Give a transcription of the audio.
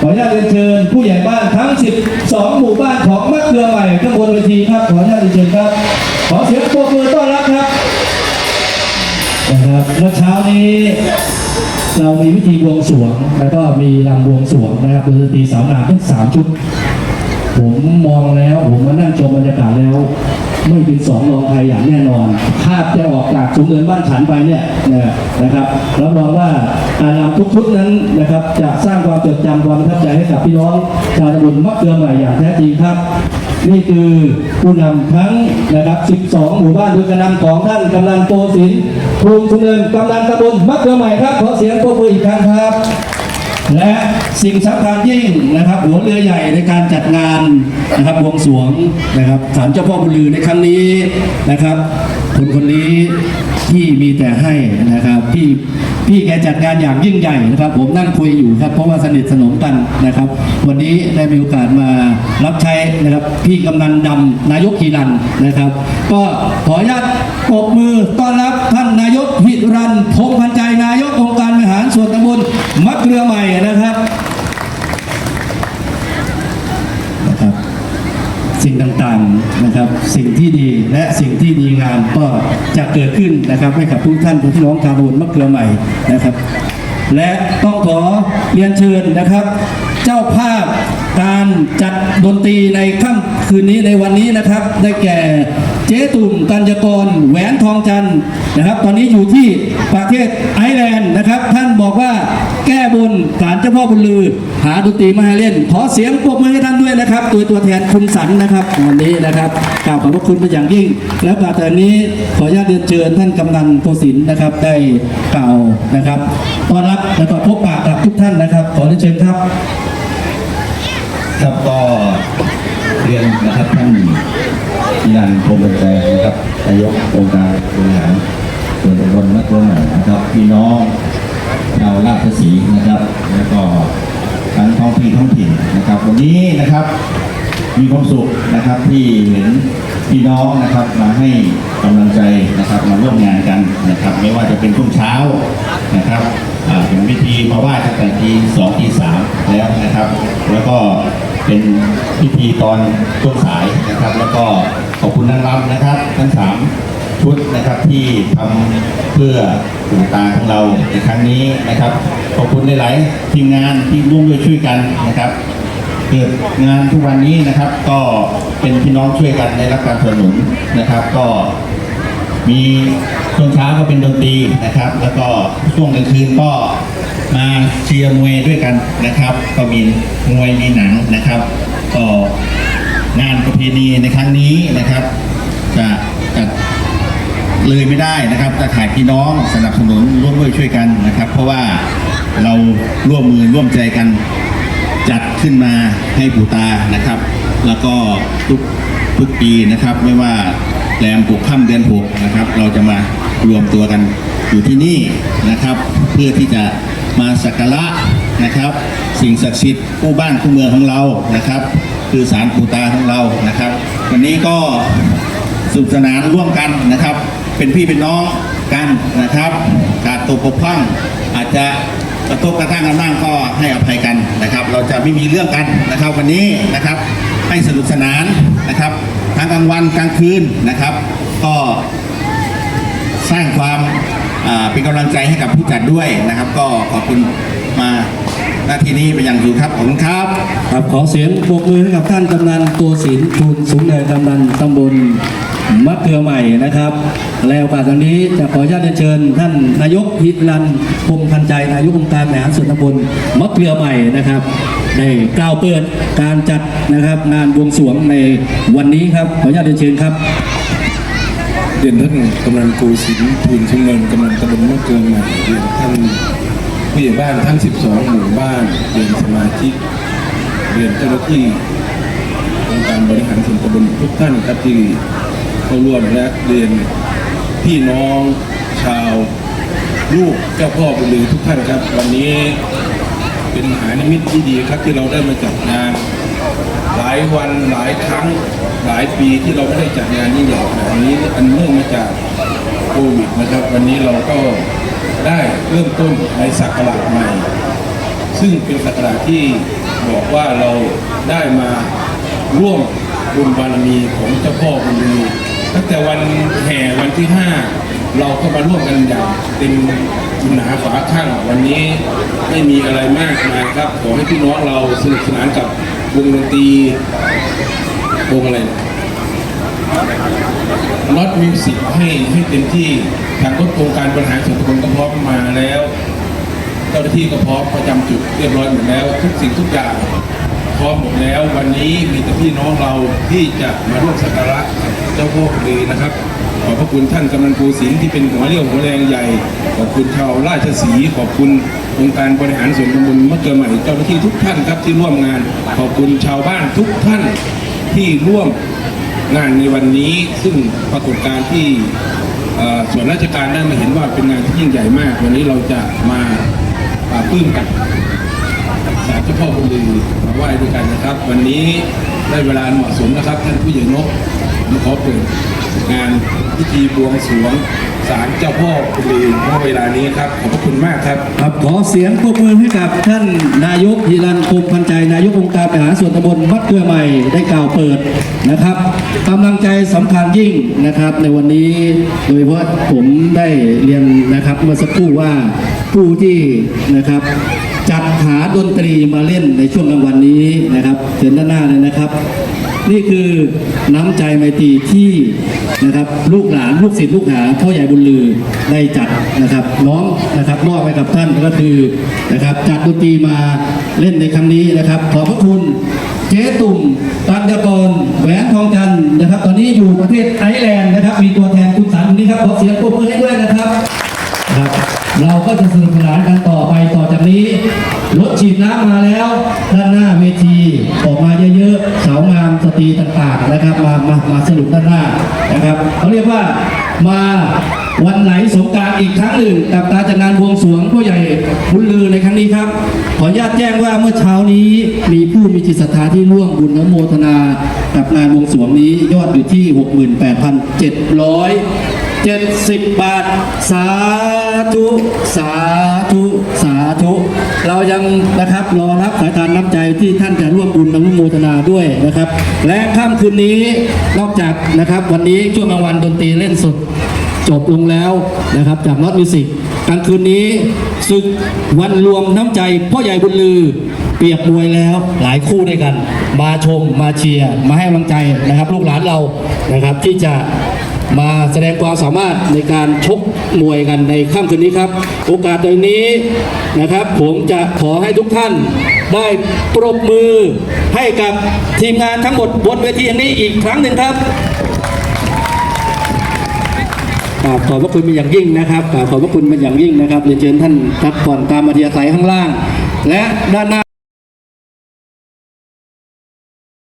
ขออนุญาตเรียนเชิญผู้ใหญ่บ้านทั้ง 12 หมู่บ้านของมะเกือใหม่ข้างบนเวทีครับ ขออนุญาตเรียนเชิญครับ ขอเสียงปรบมือต้อนรับครับนะครับเมื่อเช้านี้ เรามีพิธีบวงสรวง แล้วก็มีรำบวงสรวงนะครับดนตรีสาวงามทั้ง 3 ชุด ผมมองแล้วผมมานั่งชมบรรยากาศแล้ว ไม่เป็นสองรองใครอย่างแน่นอน ภาพจะออกจากสูงเนินบ้านฉันไปเนี่ยนะครับรับรองว่าการรำทุกชุดนั้นนะครับจะสร้างความจดจำความประทับใจให้กับพี่น้องชาวตำบลมะเกลือใหม่อย่างแท้จริงครับนี่คือผู้นำทั้งนะครับ 12 หมู่บ้านโดยการนำของท่านกำนันโปสินภูมิสุเนินกำนันตำบลมะเกลือใหม่ครับ ขอเสียงปรบมืออีกครั้งครับ และสิ่งสำคัญยิ่งนะครับ หัวเรือใหญ่ในการจัดงานนะครับวงสวงนะครับศาลเจ้าพ่อบุญลือในครั้งนี้นะครับ คนคนนี้ที่มีแต่ให้นะครับพี่พี่แกจัดงานอย่างยิ่งใหญ่นะครับ ผมนั่งคุยอยู่ครับเพราะว่าสนิทสนมกันนะครับ วันนี้ได้มีโอกาสมารับใช้นะครับ พี่กำนันดำนายกฮีรันนะครับ ก็ขออนุญาตปรบมือต้อนรับท่านนายกหิรันพงพันใจนายกองค์การบริหารส่วนตำบลมะเกลือใหม่นะครับ สิ่งต่างๆนะครับ สิ่งที่ดีและสิ่งที่ดีงามก็จะเกิดขึ้นนะครับให้กับทุกท่านพี่น้องชาวตำบลมะเกลือใหม่นะครับ และต้องขอเรียนเชิญนะครับ เจ้าภาพ การจัดดนตรีในค่ำคืนนี้ในวันนี้นะครับ ได้แก่เจ๊ตุ่มกัญญากรแหวนทองจันนะครับ ตอนนี้อยู่ที่ประเทศไอร์แลนด์นะครับ ท่านบอกว่าแก้บนศาลเจ้าพ่อบุญลือ หาดนตรีมาให้เล่น ขอเสียงปรบมือให้ท่านด้วยนะครับตัวตัวแทนคุณสันนะครับวันนี้นะครับกล่าวขอบพระคุณเป็นอย่างยิ่ง แล้วกาแต่นี้ขออนุญาตเรียนเชิญท่านกำนันโพสินนะครับได้กล่าวนะครับต้อนรับแล้วก็พบปะกับทุกท่านนะครับ ขอเรียนเชิญครับ ครับก็เรียนนะครับท่านพินันท์พรหมบัญใจนะครับนายกองค์การบริหารส่วนตำบลนักเรียนหม่นะครับพี่น้องชาวราชสีนะครับ แล้วก็ทั้งท้องที่ท้องถิ่นนะครับ วันนี้นะครับมีความสุขนะครับที่เห็นพี่น้องนะครับมาให้กำลังใจนะครับมาร่วมงานกันนะครับ ไม่ว่าจะเป็นช่วงเช้านะครับอ่าเป็นพิธีมาไหว้ตั้งแต่ทีสองทีสามแล้วนะครับ แล้วก็ เป็นพิธีตอนช่วงสายนะครับ แล้วก็ขอบคุณนางรำนะครับ ทั้งสามชุดนะครับที่ทำเพื่อปู่ตาของเราในครั้งนี้นะครับ ขอบคุณหลายๆทีมงานที่ร่วมด้วยช่วยกันนะครับเกิดงานทุกวันนี้นะครับก็เป็นพี่น้องช่วยกันในรับการสนับสนุนนะครับ ก็มีช่วงเช้าก็เป็นดนตรีนะครับ แล้วก็ช่วงกลางคืนก็ มาเชียร์มวยด้วยกันนะครับ ก็มีมวยมีหนังนะครับ ก็งานประเพณีในครั้งนี้นะครับจะจัดเลยไม่ได้นะครับจะขาดพี่น้องสนับสนุนร่วมด้วยช่วยกันนะครับ เพราะว่าเราร่วมมือร่วมใจกันจัดขึ้นมาให้ปู่ตานะครับ แล้วก็ทุกทุกปีนะครับ ไม่ว่าแรมปกค่ำเดือนหกนะครับ เราจะมารวมตัวกันอยู่ที่นี่นะครับ เพื่อที่จะ มาสักการะนะครับ สิ่งศักดิ์สิทธิ์คู่บ้านคู่เมืองของเรานะครับ คือศาลปู่ตาของเรานะครับ วันนี้ก็สนุกสนานร่วมกันนะครับ เป็นพี่เป็นน้องกันนะครับการตกปกพร่องอาจจะกระทบกระทั่งกันบ้างก็ให้อภัยกันนะครับ เราจะไม่มีเรื่องกันนะครับ วันนี้นะครับให้สนุกสนานนะครับทั้งกลางวันกลางคืนนะครับ ก็สร้างความ เป็นกำลังใจให้กับผู้จัดด้วยนะครับ ก็ขอบคุณมาหน้าที่นี้เป็นอย่างสูงครับขอบคุณครับครับขอเสียงปรบมือให้กับท่านกำนันตัวศิลป์ทูลสูงเนินกำนันตำบลมะเกลือใหม่นะครับ แล้วโอกาสตอนนี้จะขออนุญาตเรียนเชิญ ท่านนายกพิรันพงพันใจนายกองค์การบริหารส่วนตำบลมะเกลือใหม่นะครับได้กล่าวเปิดการจัดนะครับงานบวงสรวงในวันนี้ครับขออนุญาตเรียนเชิญครับ เรียนท่านกำนันกูศิลป์ทูลชุมเงินกำนันตำบลมะเกลือใหม่เรียนท่านผู้ใหญ่บ้านทั้ง 12 หมู่บ้านเรียนสมาชิกเรียนเจ้าหน้าที่องค์การบริหารส่วนตำบลทุกท่านครับที่เข้าร่วมและเรียนพี่น้องชาวลูกเจ้าพ่อบุญลือทุกท่านครับ วันนี้เป็นมหานิมิตที่ดีครับที่เราได้มาจัดงาน หลายวันหลายครั้งหลายปีที่เราไม่ได้จัดงานยิ่งใหญ่ขนาดนี้อันเนื่องมาจากโควิดนะครับ วันนี้เราก็ได้เริ่มต้นในศักราชใหม่ ซึ่งเป็นสักการะที่บอกว่าเราได้มาร่วมบุญบารมีของเจ้าพ่อบุญมีตั้งแต่วันแห่วันที่ 5 เราก็มาร่วมกันอย่างเต็มหนาฝาข้างวันนี้ไม่มีอะไรมากมายครับขอให้พี่น้องเราสนุกสนานกับ วงดนตรีวงอะไรนะน็อตมิวสิกให้ให้เต็มที่ทางรถโครงการบริหารส่วนตำบลก็พร้อมมาแล้ว เจ้าหน้าที่ก็พร้อมประจำจุดเรียบร้อยหมดแล้ว ทุกสิ่งทุกอย่างพร้อมหมดแล้ว วันนี้มีแต่พี่น้องเราที่จะมาร่วมสักการะเจ้าพ่อดีนะครับขอบพระคุณท่านกำนันภูสินที่เป็นหัวเรี่ยวหัวแรงใหญ่ ขอบคุณชาวราชสีขอบคุณ องค์การบริหารส่วนตำบลมะเกือใหม่เจ้าหน้าที่ทุกท่านครับที่ร่วมงาน ขอบคุณชาวบ้านทุกท่านที่ร่วมงานในวันนี้ ซึ่งปรากฏการณ์ที่ส่วนราชการได้มาเห็นว่าเป็นงานที่ยิ่งใหญ่มาก วันนี้เราจะมาปื้มกับสารเจ้าพ่อบุญลือมาไหว้ด้วยกันนะครับ วันนี้ได้เวลาเหมาะสมนะครับ ท่านผู้ใหญ่นกมาขอเปิดงานพิธีบวงสรวง ศาลเจ้าพ่อคุณลือณเวลานี้ครับขอบพระคุณมากครับ ครับขอเสียงปรบมือให้กับท่านนายกฮิรันคมพันใจนายกองค์การบริหารส่วนตำบลวัดเกลือใหม่ได้กล่าวเปิดนะครับกำลังใจสำคัญยิ่งนะครับ ในวันนี้โดยเฉพาะผมได้เรียนนะครับเมื่อสักครู่ว่าผู้ที่นะครับ จัดหาดนตรีมาเล่นในช่วงกลางวันนี้นะครับเชิญด้านหน้าเลยนะครับ นี่คือน้ำใจไมตรีที่นะครับลูกหลานลูกศิษย์ลูกหาพ่อใหญ่บุญลือได้จัดนะครับน้องนะครับมอบให้กับท่านก็คือนะครับจัดดนตรีมาเล่นในครั้งนี้นะครับ ขอบพระคุณเจ๊ตุ่มตัญญกรแหวนทองจันนะครับ ตอนนี้อยู่ประเทศไอร์แลนด์นะครับ มีตัวแทนคุณสันนี่ครับขอเสียงปรบมือให้ด้วยนะครับครับ เราก็จะสนุกสนานกันต่อไปต่อจากนี้รถฉีดน้ำมาแล้ว ด้านหน้าเวทีออกมาเยอะๆสาวงามสตรีต่างๆนะครับ มามามาสนุกด้านหน้านะครับเขาเรียกว่ามาวันไหลสงการอีกครั้งหนึ่งกับกาจัดงานบวงสรวงผู้ใหญ่บุญลือในครั้งนี้ครับ ขออนุญาตแจ้งว่าเมื่อเช้านี้มีผู้มีจิตศรัทธาที่ร่วมบุญอนุโมทนา กับงานบวงสรวงนี้ยอดอยู่ที่ 68,700 เจ็ดสิบบาท สาธุ สาธุ สาธุ เรายังนะครับรอรับสายทานน้ำใจที่ท่านจะร่วมบุญอนุโมทนาด้วยนะครับ และค่ำคืนนี้นอกจากนะครับวันนี้ช่วงกลางวันดนตรีเล่นสดจบลงแล้วนะครับจากน็อตมิวสิกกลางคืนนี้ศึกวันรวมน้ำใจพ่อใหญ่บุญลือเปียบมวยแล้วหลายคู่ด้วยกัน มาชมมาเชียร์ มาให้กำลังใจนะครับ ลูกหลานเรานะครับที่จะ มาแสดงความสามารถในการชกมวยกันในค่ำคืนนี้ครับ โอกาสโดยนี้นะครับ ผมจะขอให้ทุกท่านได้ปรบมือให้กับทีมงานทั้งหมดบนเวทีอย่างนี้อีกครั้งหนึ่งครับกราบขอบพระคุณเป็นอย่างยิ่งนะครับกราบขอบพระคุณเป็นอย่างยิ่งนะครับเรียนเชิญท่านพักผ่อนตามอัธยาศัยข้างล่าง และด้านหน้า